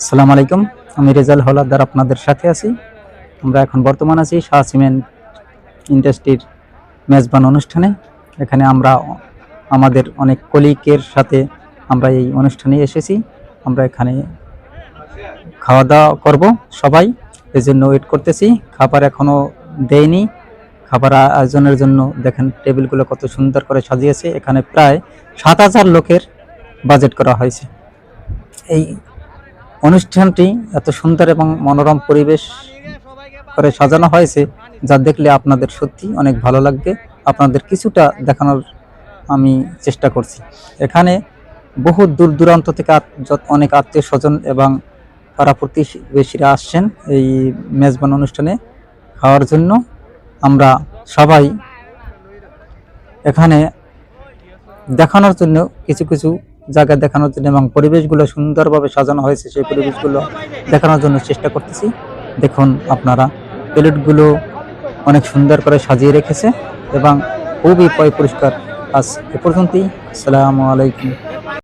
আসসালামু আলাইকুম। আমি রেজাল হলাদার আপনাদের সাথে আছি। আমরা এখন বর্তমান আছি শাহ সিমেন্ট ইন্ডাস্ট্রির মেজবান অনুষ্ঠানে। এখানে আমরা আমাদের অনেক কলিকের সাথে আমরা এই অনুষ্ঠানে এসেছি। আমরা এখানে খাওয়া দাওয়া করব সবাই। এই জন্য ওয়েট করতেছি। খাবার এখনও দেয়নি। খাবার আয়োজনের জন্য দেখেন টেবিলগুলো কত সুন্দর করে সাজিয়েছে। এখানে প্রায় সাত হাজার লোকের বাজেট করা হয়েছে। এই অনুষ্ঠানটি এত সুন্দর এবং মনোরম পরিবেশ করে সাজানো হয়েছে, যা দেখলে আপনাদের সত্যি অনেক ভালো লাগবে। আপনাদের কিছুটা দেখানোর আমি চেষ্টা করছি। এখানে বহু দূর দূরান্ত থেকে অনেক আত্মীয় স্বজন এবং পাড়া প্রতিবেশীরা আসছেন এই মেজবান অনুষ্ঠানে খাওয়ার জন্য। আমরা সবাই এখানে দেখানোর জন্য কিছু কিছু জায়গা দেখানোর জন্য এবং পরিবেশগুলো সুন্দরভাবে সাজানো হয়েছে, সেই পরিবেশগুলো দেখানোর জন্য চেষ্টা করতেছি। দেখুন আপনারা, প্লেটগুলো অনেক সুন্দর করে সাজিয়ে রেখেছে এবং খুবই পয় পরিষ্কার আজ এ পর্যন্তই। আসসালামু আলাইকুম।